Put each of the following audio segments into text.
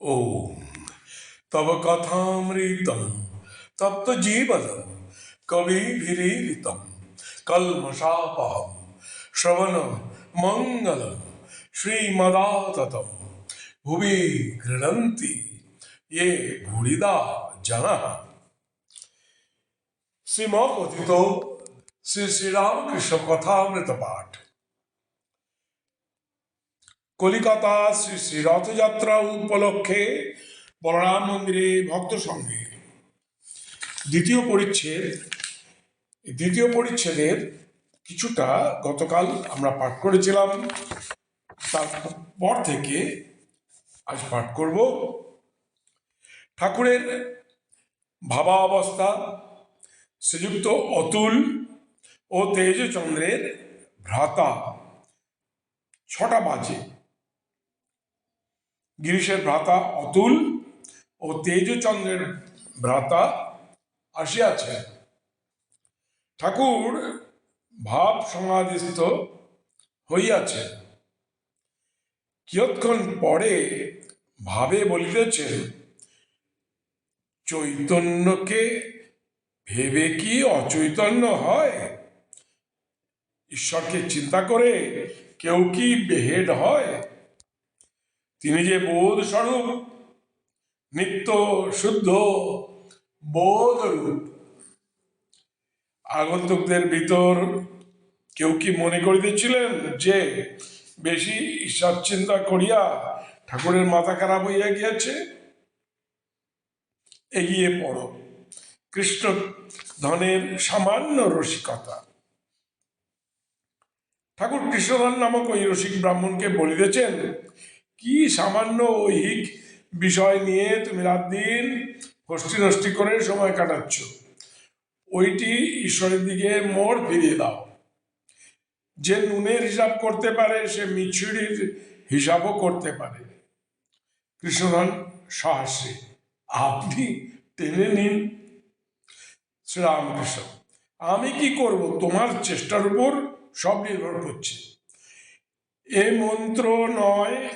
ओम। तव कथामृतम, तप्त तो जीवनम कवि भीरितम कलमशापम श्रवण मंगल श्रीमदाततम भुवि गृणंती ये भूरिदा जना। श्रीमोदितो श्री श्री राम कृष्ण कथामृत पाठ কলিকাতা শ্রী শ্রী রথযাত্রা উপলক্ষে বলরাম মন্দিরে ভক্ত সঙ্গে। দ্বিতীয় পরিচ্ছেদ দ্বিতীয় পরিচ্ছেদের কিছুটা গতকাল আমরা পাঠ করেছিলাম। তারপর থেকে আজ পাঠ করব। ঠাকুরের ভাবা অবস্থা শ্রীযুক্ত অতুল ও তেজচন্দ্রের ভ্রাতা, ছটা বাজে। গিরিশের ভ্রাতা অতুল ও তেজচন্দ্রের ভ্রাতা আসিয়াছে। ঠাকুর ভাব সমাধিস্থ হইয়াছে। কিয়ৎক্ষণ পরে ভাবে বলিতেছে, চৈতন্যকে ভেবে কি অচৈতন্য হয়? ঈশ্বরকে চিন্তা করে কেউ কি বেহেড হয়? তিনি যে বোধ স্বরূপ, নিত্য শুদ্ধ বোধ রূপ। আগন্তুকদের ভিতর কেউ কি মনে করিতেছিলেন যে বেশি ঈশ্বর চিন্তা করিয়া ঠাকুরের মাথা খারাপ হইয়া গিয়াছে? এগিয়ে পড়ো। কৃষ্ণ ধনের সামান্য রসিকতা। ঠাকুর কৃষ্ণধন নামক ওই রসিক ব্রাহ্মণকে বলিতেছেন কি সামান্য ঐহিক বিষয় নিয়ে তুমি রাত দিন হস্তি নষ্টি করে সময় কাটাচ্ছ? ওইটি ঈশ্বরের দিকে মোড় ফিরিয়ে দাও। যে নুনের হিসাব করতে পারে, সে মিছুরির হিসাবও করতে পারে। কৃষ্ণধন সাহসী আপনি টেনে নিন। শ্রীরামকৃষ্ণ, আমি কি করব? তোমার চেষ্টার উপর সব নির্ভর করছে। এ মন্ত্র নয়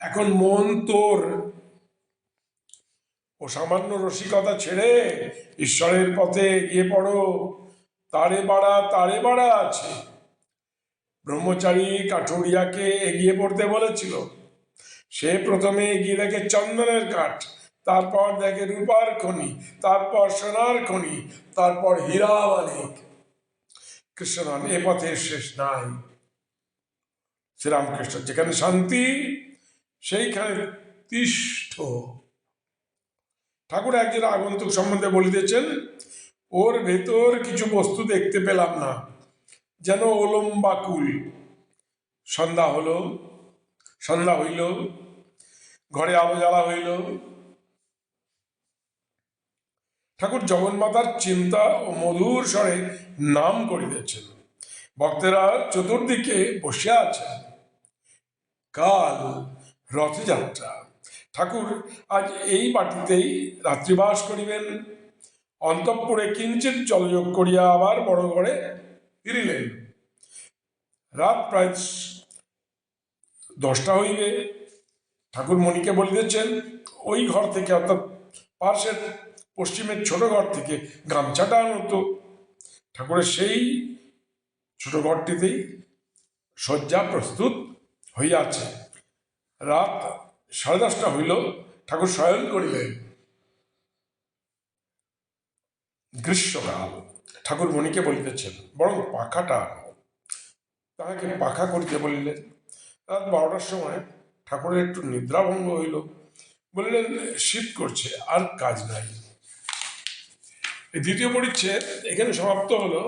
এখন মন তোর। ও সামান্য রসিকতা ছেড়ে ঈশ্বরের পথে এগিয়ে পড়ো। তারে বাড়া তারে বাড়া আছে। ব্রহ্মচারী কাঠুরিয়াকে এগিয়ে পড়তে বলেছিল। সে প্রথমে এগিয়ে দেখে চন্দনের কাঠ, তারপর দেখে রূপার খনি, তারপর সোনার খনি, তারপর হীরা মানিক কৃষ্ণনান এ পথে শেষ নাই। শ্রীরামকৃষ্ণ, যেখানে শান্তি সেইখানে তিষ্ঠ। ঠাকুর একজন আগন্তুক সম্বন্ধে বলিতেছেন, ওর ভেতর কিছু বস্তু দেখতে পেলাম না, যেন ওলম্বাকুল। সন্ধ্যা হলো, সন্ধ্যা হইল, ঘরে আলো জ্বালা হইল। ঠাকুর জগন্মাতার চিন্তা ও মধুর স্বরে নাম করিতেছেন। ভক্তেরা চতুর্দিকে বসে আছেন। কাল রথযাত্রা। ঠাকুর, আজ এই বাটিতেই রাত্রিবাস করিবেন। অন্তঃপুরে কিঞ্চিত জলযোগ করিয়া আবার বড় ঘরে ফিরিলেন। রাত প্রায় দশটা হইবে। ঠাকুর মণিকে বলিতেছেন, ওই ঘর থেকে অর্থাৎ পাশের পশ্চিমের ছোট ঘর থেকে গামছাটা আনতো ঠাকুরের সেই ছোট ঘরটিতেই শয্যা প্রস্তুত হইয়াছে। রাত সাড়ে দশটা হইল, ঠাকুর শয়ন করিলেন। গ্রীষ্মকাল, ঠাকুর মণিকে বলিতেছেন, বরং পাখাটা তাহাকে পাখা করিতে বলিলেন। রাত বারোটার সময় ঠাকুরের একটু নিদ্রাভঙ্গ হইল। বললেন, শীত করছে, আর কাজ নাই। দ্বিতীয় পরিচ্ছেদ এখানে সমাপ্ত হলো।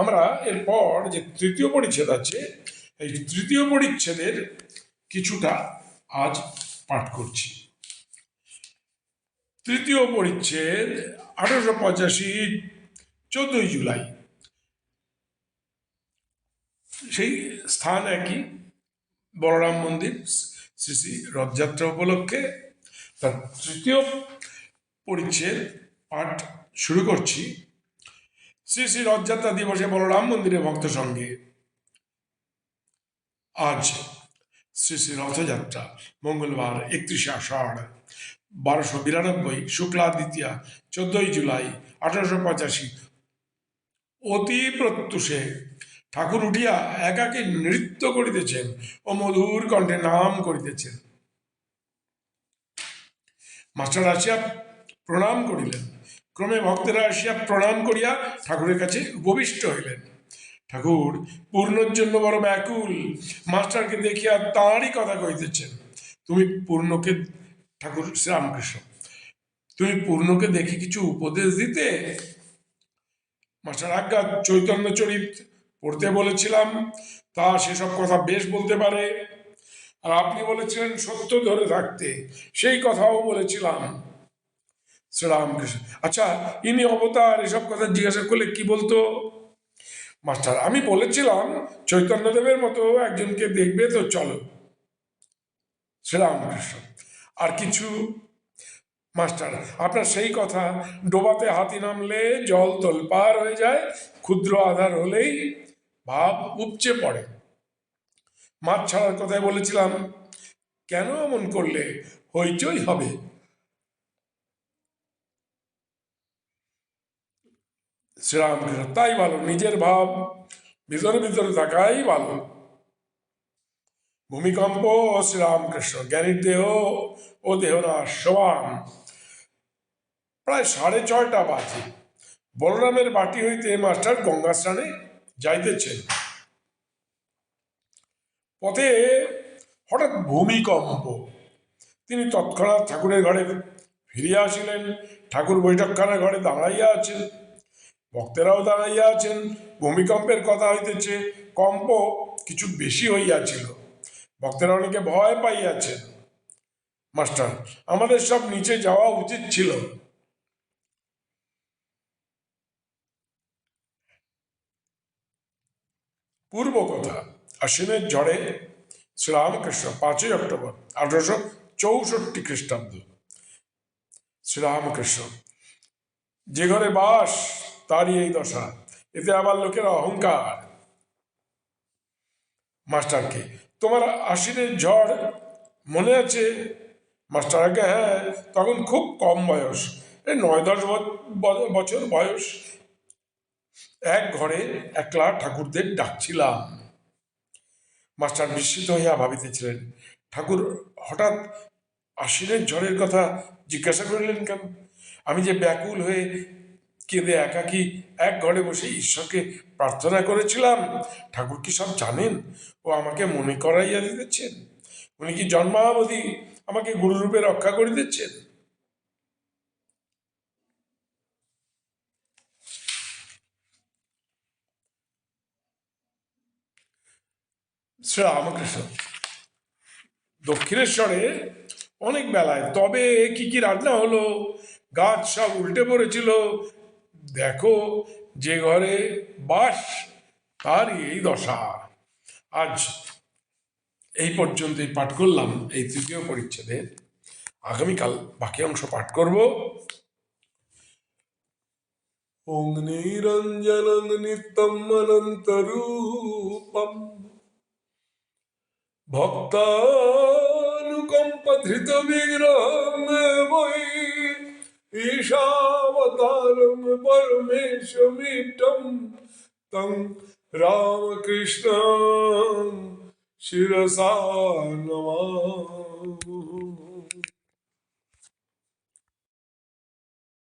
আমরা এরপর যে তৃতীয় পরিচ্ছেদ আছে, এই তৃতীয় পরিচ্ছেদের কিছুটা আজ পাঠ করছি। তৃতীয় পরিচ্ছেদ, আঠারোশো পঁচাশি, চোদ্দই জুলাই। সেই স্থান একই, বলরাম মন্দির, শ্রী শ্রী রথযাত্রা উপলক্ষে। তার তৃতীয় পরিচ্ছেদ পাঠ শুরু করছি। শ্রী শ্রী রথযাত্রা দিবসে বলরাম মন্দিরে ভক্ত সঙ্গে। আজ শ্রী শ্রী রথযাত্রা, মঙ্গলবার একত্রিশে আষাঢ়, বারোশো বিরানব্বই, শুক্লা দ্বিতীয়া, চোদ্দই জুলাই, আঠারোশো পঁচাশি। অতি প্রত্যুষে ঠাকুর উঠিয়া একাকে নৃত্য করিতেছেন ও মধুর কণ্ঠে নাম করিতেছেন। মাস্টার আসিয়া প্রণাম করিলেন। ক্রমে ভক্তেরা আসিয়া প্রণাম করিয়া ঠাকুরের কাছে উপবিষ্ট হইলেন। ঠাকুর, পূর্ণর জন্য বড় ব্যাকুল। মাস্টারকে দেখিয়া তাঁরই কথা কইতেছেন তুমি পূর্ণকে, ঠাকুর শ্রীরামকৃষ্ণ, তুমি পূর্ণকে দেখে কিছু উপদেশ দিতে? মাস্টার আজ্ঞা, চৈতন্য চরিত পড়তে বলেছিলাম, তা সেসব কথা বেশ বলতে পারে। আর আপনি বলেছিলেন সত্য ধরে থাকতে, সেই কথাও বলেছিলাম। শ্রীরামকৃষ্ণ আচ্ছা ইনি অবতার, এসব কথা জিজ্ঞাসা করলে কি বলতো? মাস্টার, আমি বলেছিলাম চৈতন্যদেবের মতো একজনকে দেখবে তো চলো। শ্রীরামকৃষ্ণ। আর কিছু, মাস্টার, আপনার সেই কথা, ডোবাতে হাতি নামলে জল তোলপার হয়ে যায়, ক্ষুদ্র আধার হলেই ভাব উপচে পড়ে। মাছ ছাড়ার কথায় বলেছিলাম, কেন এমন করলে? হইচই হবে। শ্রীরামকৃষ্ণ তাই ভালো, নিজের ভাব ভিতরে ভিতরে থাকাই ভালো। ভূমিকম্প, শ্রীরামকৃষ্ণ, জ্ঞানীর দেহ ও দেহ না সমান। প্রায় সাড়ে ছয়টা বাজে। বলরামের বাটি হইতে মাস্টার গঙ্গা স্নানে যাইতেছেন। পথে হঠাৎ ভূমিকম্প। তিনি তৎক্ষণাৎ ঠাকুরের ঘরে ফিরিয়া আসিলেন। ঠাকুর বৈঠকখানা ঘরে দাঁড়াইয়া আছেন। ভক্তেরাও দাঁড়াইয়া আছেন, ভূমিকম্পের কথা হইতেছে কম্প কিছু বেশি হইয়াছিল। ভক্তেরা অনেকে ভয় পাইয়াছেন। মাস্টার, আমাদের সব নিচে যাওয়া উচিত ছিল। পূর্ব কথা, আশ্বিনের ঝড়ে শ্রীরামকৃষ্ণ পাঁচই অক্টোবর, আঠারোশো চৌষট্টি খ্রিস্টাব্দ। শ্রীরামকৃষ্ণ যে ঘরে বাস তারই এই দশা। এতে আবার লোকের অহংকার। মাস্টারকে, তোমার আশিরের ঝড় মনে আছে? মাস্টার আগে হ্যাঁ তখন খুব কম বয়স। এই নয় দশ বছর বয়স। এক ঘরে একলা ঠাকুরদের ডাকছিলাম। মাস্টার বিস্মিত হইয়া ভাবিতেছিলেন, ঠাকুর, হঠাৎ আশিরের ঝড়ের কথা জিজ্ঞাসা করিলেন কেন? আমি যে ব্যাকুল হয়ে কেঁদে একাকী এক ঘরে বসে ঈশ্বরকে প্রার্থনা করেছিলাম। ঠাকুর কি সব জানেন? ও আমাকে মনে করাইয়া দিতেছেন। উনি কি জন্মাবধি আমাকে গুরুরূপে রক্ষা করিতেছেন? শ্রী রামকৃষ্ণ, দক্ষিণেশ্বরে অনেক বেলায় তবে কি কি রান্না হলো? গাছ সব উল্টে পড়েছিল দেখো যে ঘরে বাস, তারই এই দশা। আজ এই পর্যন্তই পাঠ করলাম, এই তৃতীয় পরিচ্ছেদের আগামীকাল বাকি অংশ পাঠ করব। ওং নিরঞ্জনং নিত্যম অনন্তরূপম। ভক্তানুকম্পধৃত বিগ্রহম বৈ ঈশাবতারম পরমেশ্বমিটম তং রামকৃষ্ণ শিরসা নমা